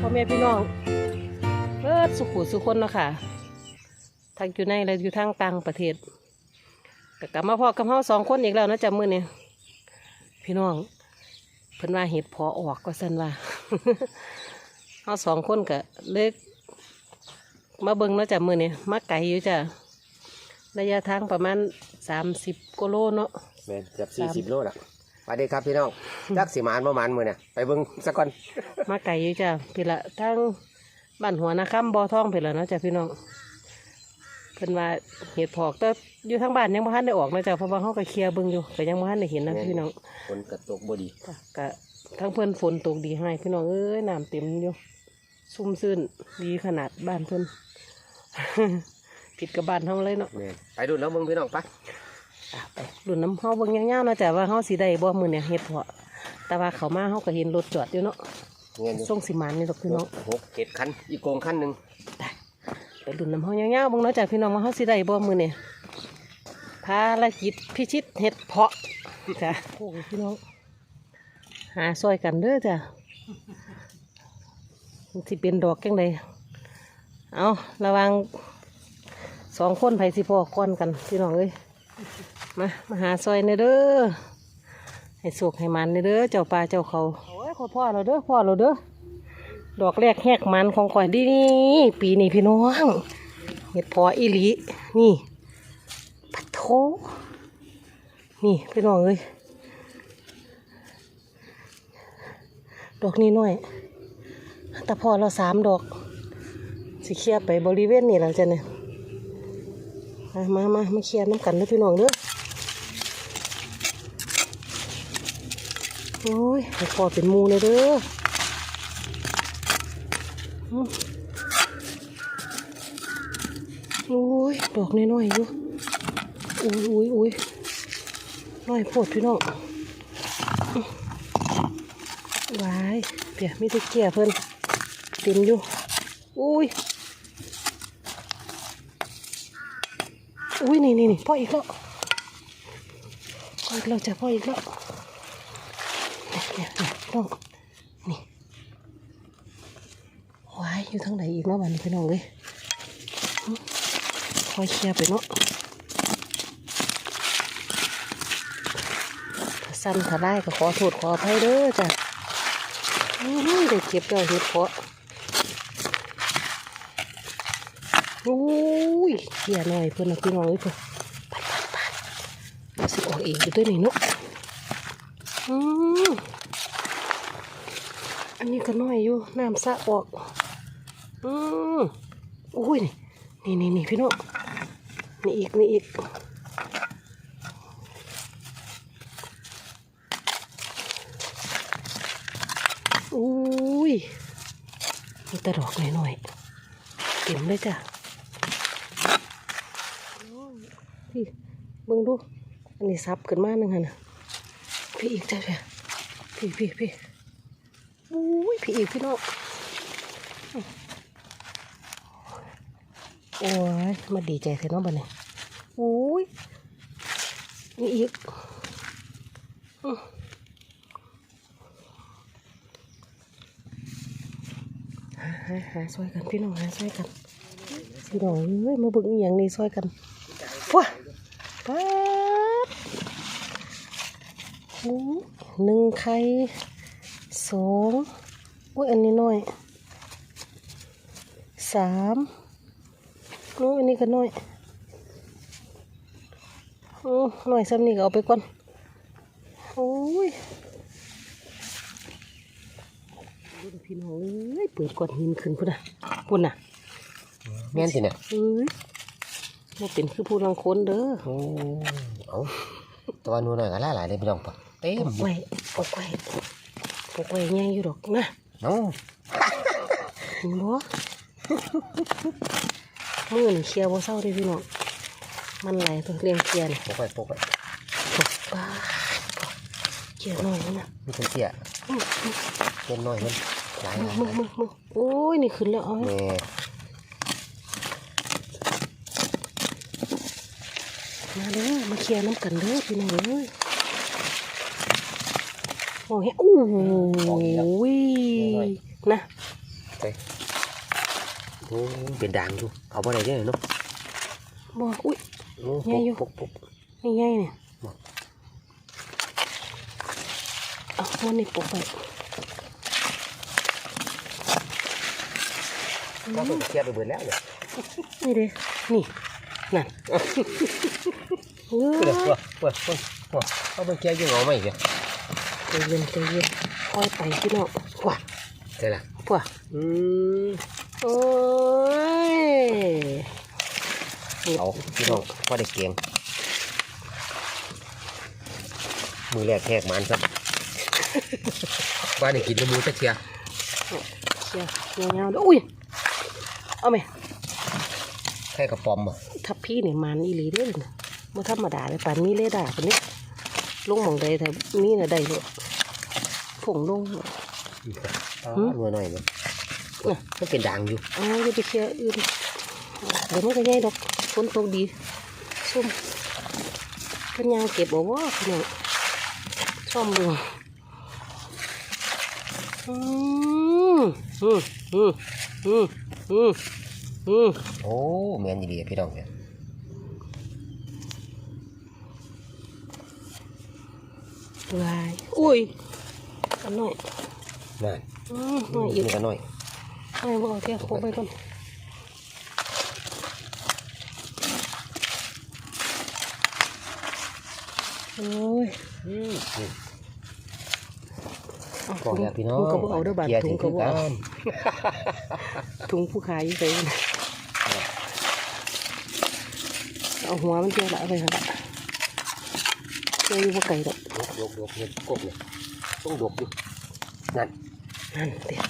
พ่อแม่พี่น้องเบิดสุขุสุคนเนาะค่ะทั้งอยู่ในและอยู่ทางต่างประเทศก็กลับมาพ่อกับเฮาสองคนอีกแล้วนะจำมือเนี่ยพี่น้องเพิ่นว่าเห็ดพอออกก็สั่นว่าเฮาสองคนก็เล็กมาเบิ้งแล้วจำมือเนี่ยมาไก่อยู่จ้ะระยะทางประมาณสามสิบกิโลเนาะแม่จับสี่สิบโลละ สวัสดีครับพี่น้องจักสิหมานประมาณมือเนี่ยไปเบิ่งสักก่อนมาไกลอยู่จ้ะพี่ละทั้งบ้านหัวนาคำบ่อทองพี่ละเนาะจ้ะพี่น้องเพิ่นว่าเห็ดพอกแต่อยู่ทางบ้านยังบ่ทันได้ออกเนาะจ้ะเพราะว่าเฮาก็เคลียร์เบิ่งอยู่ก็ยังบ่ทันได้เห็นนะพี่น้องฝนกระตกบดีจ้ะก็ทั้งเพิ่นฝนตกดีให้พี่น้องเอ้ยน้ำเต็มอยู่ซุ่มซื่นดีขนาดบ้านเพิ่นผิดกับบ้านเฮาเลยเนาะแม่นไปดูแล้วเบิ่งพี่น้องไปอะ ไปรุ่นน้ำเฮาเบิ่งยาวๆเนาะจ้ะว่าเฮาสิได้บ่มื้อเนี่ยเฮ็ดเพาะแต่ว่าเขามาเฮาก็เห็นรถจอดอยู่เนาะเงี้ยอยู่ส่งสิมานนี่ดอกพี่น้องหกเจ็ดคันอีกโกงคันหนึ่งไปดุนน้ำเฮายาวๆเบิ่งเนาะจ้ะพี่น้องว่าเฮาสิได้บ่มื้อนี้ภารกิจพิชิตเห็ดเพาะจ้ะโอ้ยพี่น้องหาซอยกันเด้อจ้ะมันสิเป็นดอกจังไดเอาระวังสองคนไผสิพ่อก้อนกันพี่น้องเอ้ย มามาหาซอยในเด้อให้สุกให้มันในเด้อเจ้าปลาเจ้าเขาโอ้ยขอพ่อเราเด้อพ่อเราเด้อดอกแรกแหกมันของข่อยดีนี่ปีนี้พี่น้องเห็ดพออีลีนี่ปัดโถนี่พี่น้องเอ้ยดอกนี้น้อยแต่พอเราสามดอก สิเคลียร์ไปบริเวณนี่แล้วจะเนี่ย มามามามาเคลียร์น้ำกันนะพี่น้องเด้อโอ้ยให้พอเป็นมูเลยเด้อโอ้ย ดอกน้อยๆอยู่อุ้ยอุ้ยอุ้ยน้อยโพดพี่น้องวายเปียมีแตะเกียเพิ่นเต็มอยู่อุ้ย อุ้ยนี่นี่นี่พ่ออีกแล้วพ่ออีกแล้วจะพ่ออีกแล้วเนี่ยเนี่ยเนี่ยน้องนี่วายอยู่ทางไหนอีกเนาะบัดนพี่น้องเลยคอยเคลียร์ไปเนาะถ้าสั้นถ้าได้ก็ขอโทษขออภัยเด้อจ้ะอื้อหือได้เก็บแล้วเห็ดเพาะโอ้ ยเคลียร์หน่อยเพื่อนนะพี่น้องเอ้ยเพื่อนไปไปไปมาสิออกเองอยู่ด้วยนี่เนาะอืมอันนี้ก็น้อยอยู่น้ำสะออกอืมอุ้ยนี่นี่นี่นี่พี่น้องนี่อีกนี่อีกอุ้ยมีต่ดอกหน่อยๆเต็มเลยจ้ะ พี่เบิ่งดู อันนี้ซับขึ้นมาหนึ่งหันนะพี่อีกจ้ะพี่พี่พี่พี่อุ้ยพี่อีกพี่น้องโอ้ยมาดีใจเถอะน้องบันนี่โอ้ยนี่อีกอื้อหาหาซอยกันพี่น้องหาซอยกันพี่น้องเอ้ยมาเบึงอย่างนี้ซอยกันว้าป๊าดโอ้ หนึ่งไข่สองโอ้ยอันนี้น้อยสามโอ้อันนี้ก็น้อยโอ้น้อยซ้ำนี่ก็เอาไปก่อนโอ้ยดูดิพี่น้องเอ้ยเปิดก้อนหินขึ้นพุ่นน่ะพุ่นน่ะแม่นสิเนี่ยเอ้ยบ่เป็นคือผู้ลังคนเด้อโอ้เอาตัวหนูหน่อยก็หลายหลายๆเลยพี่น้องปะ เต็ปมกไว้ปกไว้ปกไว้แง่อยู่ดอกนะเนาะเห็นบ่มือนี่เคลียร์บ่เศร้าเด้พี่น้องมันไหลตัวเรียงเคลียร์นี่ปกไว้ปกไว้ป้าเคลียร์หน่อยนะมีคนเสียเต็มหน่อยมันหลายหมึลางยมึงมึงมึงโอ้ยนี่ขึ้นแล้วเอาแม่มาเด้อมาเคลียร์น้ำกันเด้อพี่น้องเอ้ ยโอ้ยโอ้ยนะไปอ้เป็นด่างอยู่เอาไปไหนได้เนาะบ่อุ้ยโอ้ใหญ่อยู่ปุ๊บปุ๊บนี่ไงเนี่ยบ่เอาวันนี้ปกไปเราต้องเคลียร์ไปเบิดแล้วเนี่ยนี่เด้นี่นั่นเฮ้เปิดว่ะเปิดเปิดว่ะเอาไปเคลียร์ยังเอาไม่เหรอ ใจเย็นใจเย็นค่อยไปพี่น้องว้าใช่ละว้าอืมโอ้ยเอาพี่น้องพอได้เกียงมือแรกแหกมันซะบ้านได้กินน้ำมูจะเชียร์เชียร์เงาๆเด้ออุ้ยเอาไหมแค่กระป๋อมอะทับพี่นี่มันอีหลีเด้อเนี่ยบ่ธรรมดาเลยปานนี้เลยด่าปานนี้ ลงหมองใดแต่นี่น่ะได้เลยผงลงอ๋อหืมหน่อยหน่อยเนี่ยน่ะมันเป็นด่างอยู่เอาอย่าไปเคลียร์อื่นเดี๋ยวมันก็ใหญ่ดอกฝนตกดีส้มเพิ่นยางเก็บเอาว่าพี่น้องซ่อมดูอืมอืมอืมอืมอืมอืม โอ้แมนดีๆพี่น้องเนี่ย วายอุ้ยอันหน่อยนั่นอืมหน่อยอีกนี่ก็หน่อยหน่อยบ่เอาแค่โคกไปก่อนโอ้ยอืมนี่เอาบอกแล้วพี่น้องถุงกระเป๋าเด้อบาดเคลียร์ถุถึงงกระคือเป๋ากันถุงผู้ขายอยู่ไสนะเอาหัวมันเจียวละเอาไปค่ะเจียวอยู่บ่ไก่ดอกยกยกยกเห็ดกบเนี่ยต้องดกอยู่นั่นนั่นเด็ด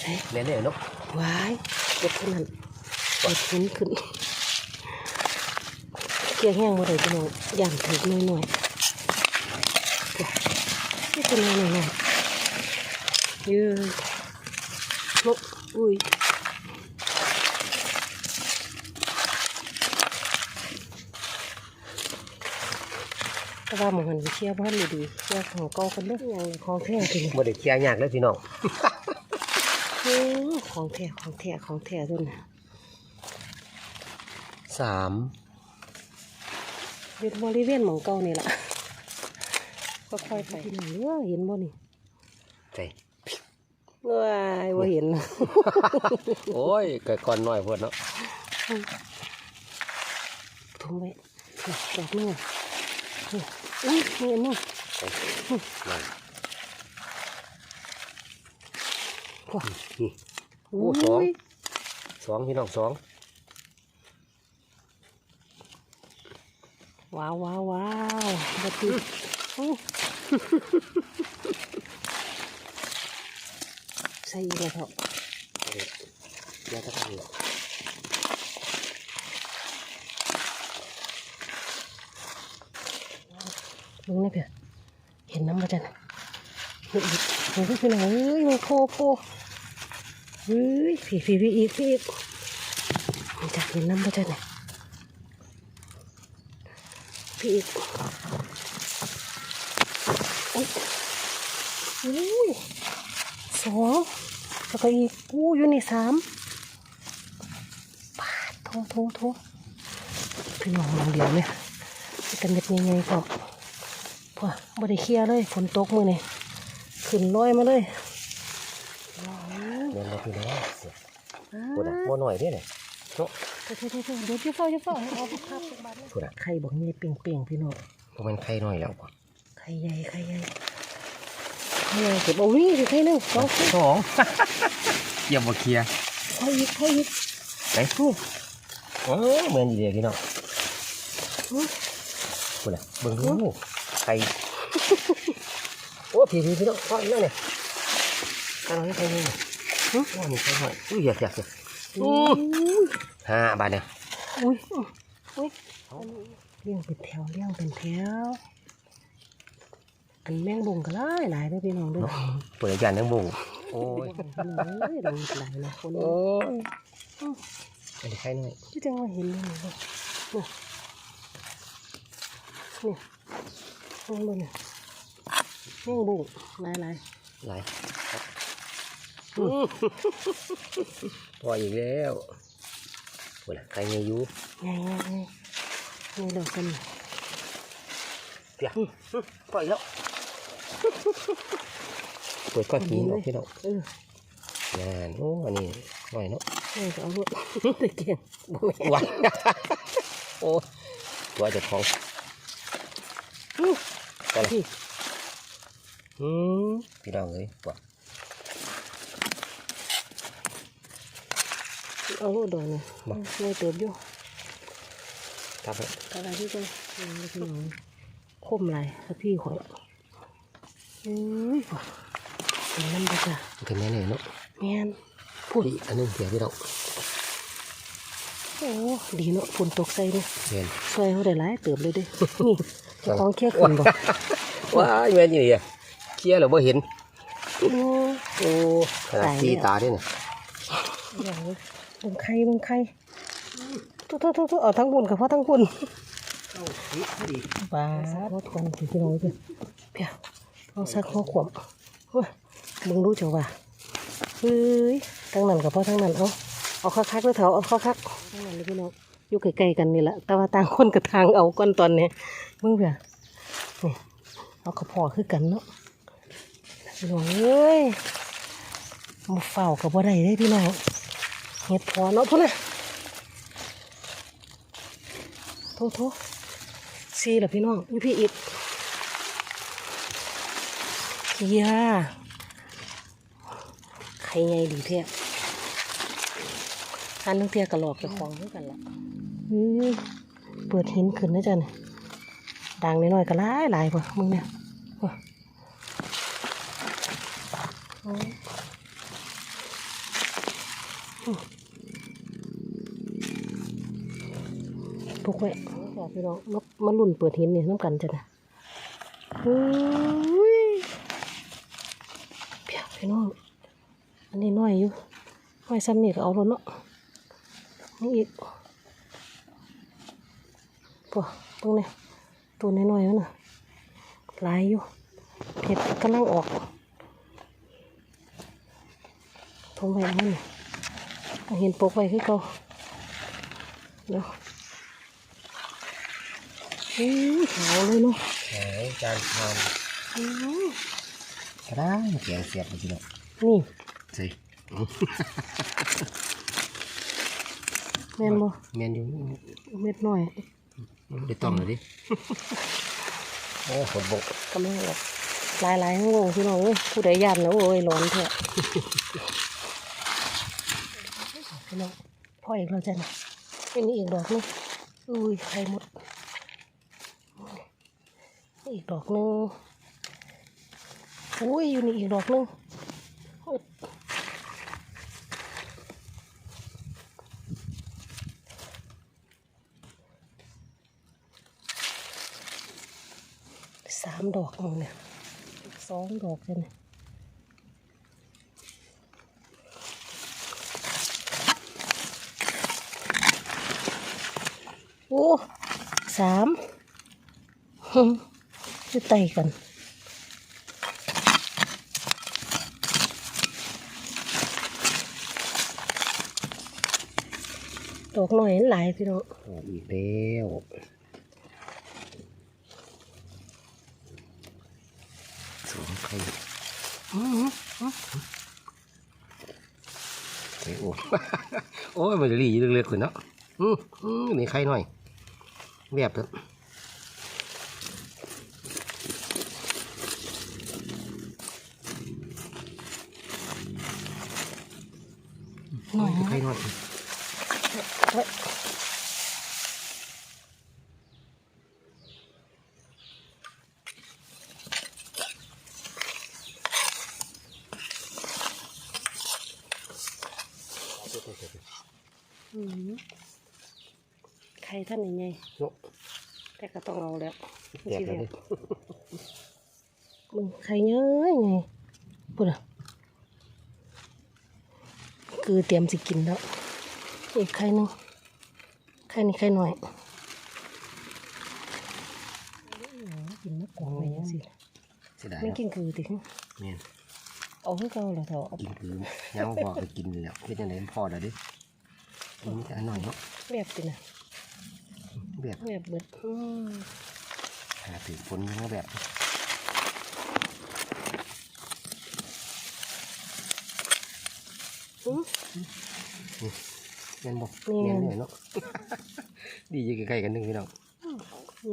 ใช่แม่เนี่ยนาะวายเด็ดเท่านั้นเด็ดขึ้นขึ้นเกลี่ยแห้งบ่ได้พี่น้องย่างถึกหน่อยหน่อยนี่เป็นหน่อยหน่อยหน่อยเยอะลกอุ้ย ว่าหมันหันไปเชียร์บ้านดีดีๆเชียร์ของเก่ากันเด้ออย่างของแท้จริงบ่ได้เคลียร์ยากเลยพี่น้องโอ้ของแท้ของแท้ของแท้ด้วยนะสามอยู่บริเวณหมองเก่านี่ล่ะก็ค่อยไปเออเห็นบ่นี่ใจว้ายว่าเห็น โอ้ยเกิดก่อนหน่อยพอดเนาะทุ่มไว้นี่ดอกนึงนี่อุ้ยนี่ อันนึงนั่นว้านี่โอ้สองสองพี่น้องสองว้าวว้าวว้าวบัดนี้อู้ใส่อีกแล้วเถอะยาตะกันเนี่ย มึงนี่เพื่อเห็นน้ำมาจันเห็นอีกเห็นที่ไหนเอ้ยมันโคโพเฮ้ยผีผีผีอีกผีอีกมันจะเห็นน้ำมาจันเนี่ยผีอีกอุ้ยสองแล้วก็อีกอู้อยู่ในสามปาดโทโทโทพี่น้องมองเดียวเนี่ยกันเม็ดใหญ่ๆก็ พอบ่ได้เคลียร์เลยฝนตกมือนี่ขึ้นลอยมาเลยว้าวเดินมาพี่น้องปวดอะปวดหน่อยเนี่ยเนาะเดี๋ยวเดี๋ยวเดี๋ยวเดี๋ยวจะเฝ้าจะเฝ้าให้เอาไปภาพเป็นบ้านปวดอะไข่บอกนี่เปลี่ยงเปลี่ยงๆพี่น้องเพราะมันไข่หน่อยแล้วป่ะไข่ใหญ่ไข่ใหญ่ไข่ใหญ่เก็บเอานี่สิไข่หนึ่งสองไข่สองอย่ามาเคลียร์ไข่อีกไข่อีกไหนนี่เออเหมือนดีเลยพี่น้องอื้อปวดอะเบิ่งดูไข่โอ้พี่พี่พี่น้องพ่ออีกแล้วเนี่ยอะไรไข่เนี่ยโอ้นี่ไข่หน่อยอุ้ยอยากอยากอยากอุ้ยห้าบาทเนี่ยอุ้ยอุ้ยเลี้ยงเป็นแถวเลี้ยงเป็นแถวอันแมงบงก็หลายหลายเด้อพี่น้องเด้อเปิดจานทั้งบุ้งโอ้ยเอ้ยลงหลายนะคนโอ้นี้ยอันนี้ไข่หน่อยที่จังว่าเห็นเลยนี่นี่ นี่นี่แมงบงหลายหลายหลายๆพออีกแล้วโอ้ยใครยังอยู่ไงไงไงนี่ดอกกันเปียปล่อยแล้วเปิดก้อนหินออกพี่น้องเอองานโอ้อันนี้หน่อยเนาะนี่ก็เอาลูกตะเกียงบ่แม่นวันโอ้ตัวเจะของอื้อก็เลย พี่อืมพี่น้องเลยว่าเอาลูกดอกนี่ไม่เติบอยู่ครับผมกระดาษที่ก็อืมพี่น้องคมไรสักพี่ข่อยอุ้ยว่ะเป็นน้ำดอกจ้ะเป็นแน่ๆเนาะแม่นพุ่นอีกอันหนึงเดี๋ยวพี่น้อง โอ้ดีเนาะฝนตกใส่เนี่ยเห็นช่วยเขาได้หลายเติบเลยเด้นี่เจะของแค่ขึ้นบ่ว้ายแม่นอยู่นี่อะเคลียร์แล้วบ่เห็นโอ้โอ้ขนาดสีตาด้วยเนี่ยอย่างนี้เบังไข่เบังไข่ทุกทุกทุกเอาทั้งบุญกับพ่อทั้งบุญเข้าสีพอดีปลาทอดก่อนถึงพี่น้องเลยเพียเอาซักข้อขวมเฮ้ยมึงรู้จักว่าเฮ้ยทั้งนั้นกับพ่อทั้งนั้นเอา เอาคักๆด้วยเถอะเอาคักๆนั้นเลยพี่น้องอยู่ใกล้ๆกันนี่แหละแต่ว่าต่างคนกับทางเอาก้อนตอนนี้มึงเพียนี่เอากระพาะคือกันเนาะพี่น้องเอ้ยมาเฝ้ากับบ่ได้พี่น้องเห็ดพอเนาะพุ่นนะโทษโทษซีเหรอพี่น้องนี่พี่อิดเกียใครไงดีเทีย อันนึงเทียกระหลอกจะคลองด้วยกันละอือเปิดหินขึ้นนะจ๊ะเนี่ยดังน้อยๆก็หลายหลายป่ะมึงเนี่ยว่ะอ๋ออืมพวกไว้ค่ะพี่น้องมามาลุ่นเปิดหินเนี่ยน้ำกันจ้ะนะอุ้ยเพียพี่น้อง อันนี้น้อยอยู่น้อยซ้ำนี่ก็เอาแล้วเนาะ นี่อีกปะตรงนี้ตัวน้อยๆนั่นน่ะหลายอยู่เห็ดกำลังออกทงไว้แล้วนี่เอาเห็นปกไว้คือเก่าเดี๋ยวอู้ขาวเลยเนาะหายจานทานอื้อกระด้างเสียงเสียบเลยพี่น้องนี่สิ แม่นบ่ แมนอยู่เม็ดน้อยได้ต้องเลยดิโอ้ฝนบกกำลังออกหลายหลายๆงงพี่น้องเอ้ยผู้ใดยันแล้วโอ้ยร้อนเถอะพี่น้องพ่ออีกแล้วจ้ะนะเป็นอีกดอกนึงอุ้ยไข่หมดอีกดอกนึงอุ้ยอยู่นี่อีกดอกนึง ดอกนึงเนี่ยสองดอกเลยเนี่ยโอ้สามฮึคือไต่กันดอกหน่อยหลายพี่น้องโอ้อีกแล้ว สวมไข่อื้อหือไข่โอ้โอ้ยมันจะรีอยู่เล็กๆเลยเนาะอืมอืมนี่ไข่หน่อยแบบเถอะหน่อยไข่หน่อย เว้ยอื้อหือ ใครท่านยังไงเนาะแต่ก็ต้องเอาแล้วแตกแล้วดิมึงใครเยอะไงพูดอะคือเตรียมสิกินแล้วอีกไข่หนึงไข่นี่ไข่หน่อยกินมะกรูดอะไรอย่างสิเสียดายไม่เนาะกินคือติแม่นเอาให้เขาเหรอเถอะเอากินคือยังพอไปกินแล้วเฮ็ดจังไดมันพอแล้วเดิ มันจะอันหน่อยเนาะแบบตินะแบบแบบเบิดอืมหาถือฝนยังแบบอืมแม่นบ่แม่นแม่นเลยเนาะดีอยู่ใกล้ๆกันหนึงพี่น้อง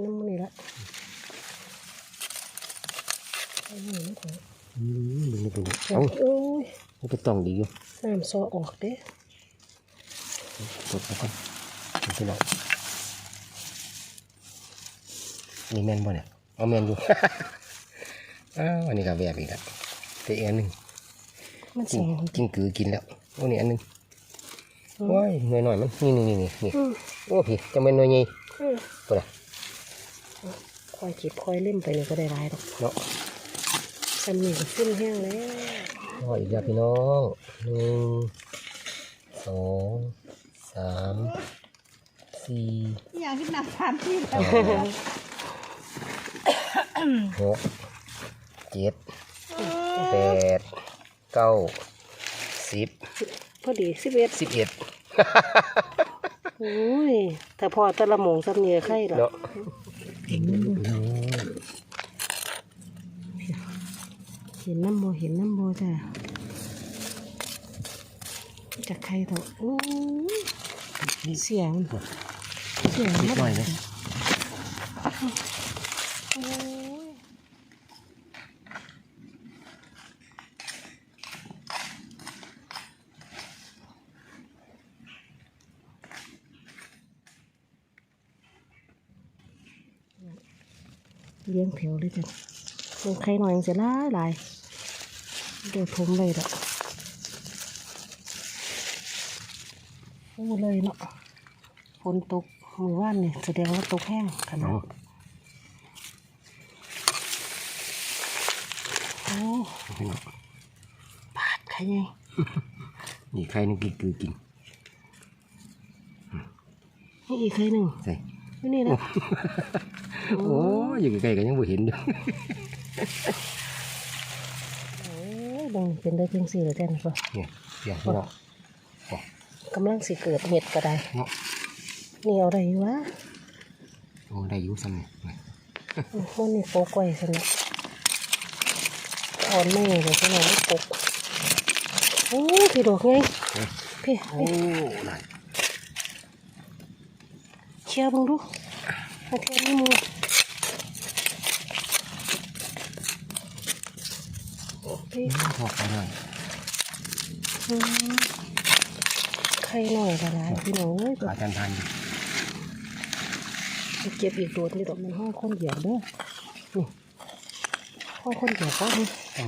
น้ำมันนี่ละเอาหนูไม่ถึงอืมดูนี่ดูนี่เอ้าโอ้ยมันก็ต้องดีอยู่น้ำซอออกเด้ กดแล้วกันพี่น้องนี่แม่นบ่เนี่ยเอาแม่นอยู่อ้าวอันนี้ก็แบบอีกแล้วแต่อีกอันหนึงมันกิเสีนยงกินกือกินแล้วโอ้นี่อันหนึงโอ้ยหน่อยหน่อยๆมันนี่นี่นี่นี่นี่อืมโอ้พี่จะเป็นหน่วยใหญ่อืมตัวน่ะคอยจิบคอยเล่มไปนี่ก็ได้หลายดอกเนาะซ้ำนี่ก็ขึ้นแห้งแล้วโอ้ยอีกแล้วพี่น้องหนึ่งสอง สามสี่อยากขึ้นหนักทานที่ห้าหกเจ็ดแปดเก้าสิบพอดีสิบเอ็ดสิบเอ็ดโอ้ยแต่พอแตะละหมงซ้ำนี่ก็ไข่หรอเนาะเห็นน้ำบ่เห็นน้ำโมเห็นน้ำโมจ้ะจากใครเถอะโอ้ย เสียง เสียงนิดมันหน่อยไหมโอ้ยเลี้ยงแถวเลยจ้ะลงไข่หน่อยยังเสียหลายหลายเดี๋ยวทมเลย ดอกโอ้เลยเนาะฝนตกมือว่านนี่แสดงว่าตกแห้งขนาเอาดโอ้พี่น้องปาดใครไงนี่ใครนึงกินคือกินนี่อีกใครหนึ่งใส่อยู่นี่นะโอ้ยอยู่ใกล้ๆกันยังบ่เห็นอยู่โอ้ยบังเป็นได้เพียงสี่เหรือแจ้นปะเนี่ยเสียงพี่น้อง กำลังสิเกิดเห็ดก็ได้เนาะนี่เอาได้อยู่วะโอ้ได้อยู่ซ้ำเนี่ยมันนี่โปกไว้สนะอ่อนไม่เลยใช่ไหมไม่ปกโอ้พี่ดอกไงพี่โอ้นั่นเชียร์บังดูมาเทียนนี่มูพี่พอกันหน่อยอืม ไข่หน่อยละลายพี่น้องเอ้ยอาจารย์พันธุ์เก็บอีกโดดนี่ดอกมันห้องคนเหยียบเด้อนี่ห้องคนเหยียบป่ะนี่โอ้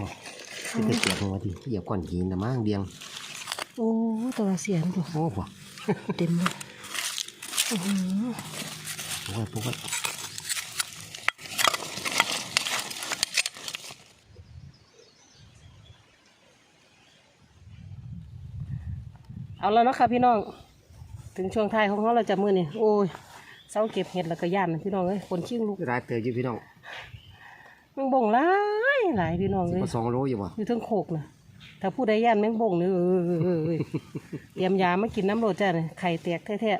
ที่ไปเสียบหัวทีเหยียบก้อนหินนะมั้งเดียง โอ้ตัวเสียงดูโอ้โหเต็มเลยอื้อหือปุ๊กไว้ปุ๊ก เอาแล้วเนาะค่ะพี่น้อง ถึงช่วงท้ายของเขาเราจะมือนี่โอ้ยเสาเก็บเห็ดแล้วก็ย่านนะพี่น้องเอ้ยคนชิงลูกร้ายเตยอยู่พี่น้องแมงบ่งหลายหลายพี่น้องสิเลยมาสองโลอยู่บ่อยู่เทั้งโคกนะถ้าผู้ใดย่านแมงบ่งนี่เออเออเออเออเตรียมยามากินน้ำโรดจ้าเนี่ยไข่แตกแท้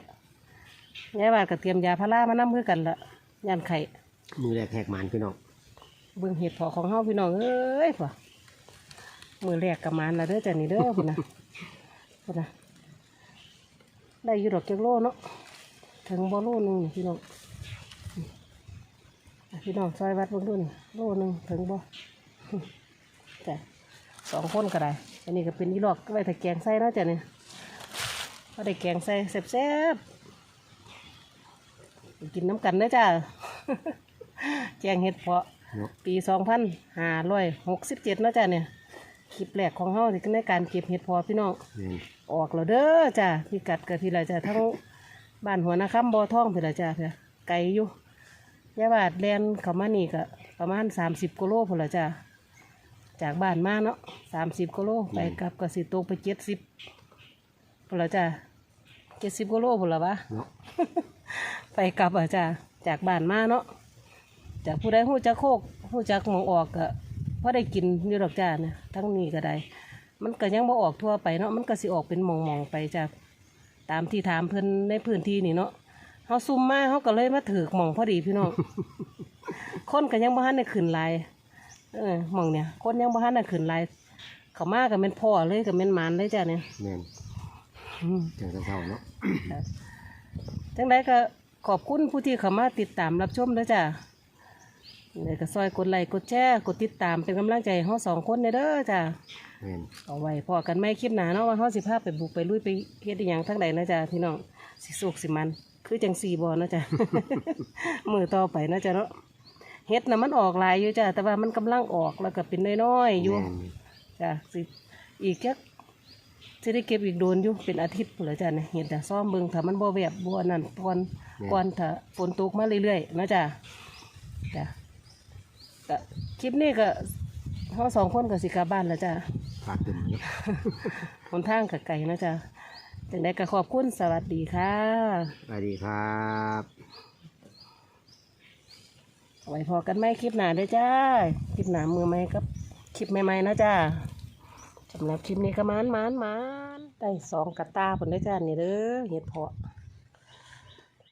ๆยายบาดก็เตรียมยาพารามาน้ำเพื่อกันละย่านไข่ มือแรกแหกมันพี่น้องเบิ่งเห็ดเพอของเฮาพี่น้องเอ้ยพ่อมือแรกกับมันละเด้อจ้ะนี่เด้อพุ่นนะพุ่นนะ ได้อยู่ดอกเจ็กโลเนาะถึงบ่โลหนึงพี่น้องพี่น้องซอยวัดบิ่งดูนี่โลหนึงถึงบ่จ้ะสองคนก็ได้ อันนี้ก็เป็นอีหลอกไว้ถ้าแกงใส่เนาะจ้ะเนี่ยก็ได้แกงใส่แซ่บๆกินน้ำกันเด้อจ้ะแกงเห็ดเพาะ ปีสองพันห้าร้อยหกสิบเจ็ดนาะจ้ะเนี่ยคลิปแรกของเฮาในการเก็บเห็ดเพอพี่น้อง ออกแล้วเด้อจ้ะพี่กัดกับพี่ละจ้ะทั้งบ้านหัวนาคำบ่อท่องพี่ละจ้ะเพื่อไกลอยู่ยาบาดแลนเขามานี่ก็ประมาณสามสิบกิโลพุ่นละจ้ะจากบ้านมาเนาะสามสิบกิโลไปกลับก็สิตกไปเจ็ดสิบพุ่นละจ้ะเจ็ดสิบกิโลพุ่นละวะเนาะไปกลับอะจ้ะจากบ้านมาเนาะจากผู้ใดหู้จักโคกหู้จักหมองออกก็พอได้กินอยู่ดอกจ้าเนี่ยทั้งนี้ก็ได้ มันก็ยังบ่ออกทั่วไปเนาะมันก็สิออกเป็นหมองๆไปจากตามที่ถามเพิ่นในพื้นที่นี่เนาะเฮาซุ่มมาเฮาก็เลยมาถือกหมองพอดีพี่น้องคนก็ยังบ่ทันได้ขึ้นหลายเออหมองเนี่ย คนยังบ่ทันได้ขึ้นหลายเขามาก็เป็นพ่อเลยก็เป็นหมานเลยจ้าเนี่ยแม่นอืมจังเศร้าๆเนาะจังไดก็ขอบคุณผู้ที่เข้ามาติดตามรับชมเด้อจ้า เนี่ยก็ซอยกดไลค์กดแชร์กดติดตามเป็นกำลังใจให้เฮาสองคนเด้อเด้อจ้าแม่นเอาไว้พอกันไม่คลิปหนาเนาะว่าเฮาสิพาไปบุกไปลุยไปเฮ็ดอหยังทั้งใดนะจ๊ะพี่น้องสิสุกสิมัน คือจังสี่บอนะจ๊ะมือต่อไปนะจ๊ะเนาะเฮ็ดน่ะมันออกหลายอยู่จ้ะแต่ว่ามันกำลังออกแล้วก็เป็นน้อยๆอยู่ แม่นจ้ะสิอีกแค่สิได้เก็บอีกโดนอยู่เป็นอาทิตย์พุ่นละจ้ะเนี่ยเห็นแต่ซ่อมเบิ่งถ้ามันบ่แวบบ่นั่นก่อนก่อนถ้าฝนตกมาเรื่อยๆนะจ๊ะจ้ะ ก็คลิปนี้ก็เฮาสองคนก็สิกลับบ้านแล้วจ้ะฝากเต็มเนาะหนทางกับไก่นะจ๊ะจังได้ก็ขอบคุณสวัสดีค่ะ สวัสดีครับไว้พอกันไหมคลิปหน้าเด้อจ้า คลิปหน้ามือไหมกับคลิปใหม่ๆนะจ้าสำหรับคลิปนี้ก็มานมานมานได้สองกระตาผลได้อจ้านี่เด้อเห็ดเพาะ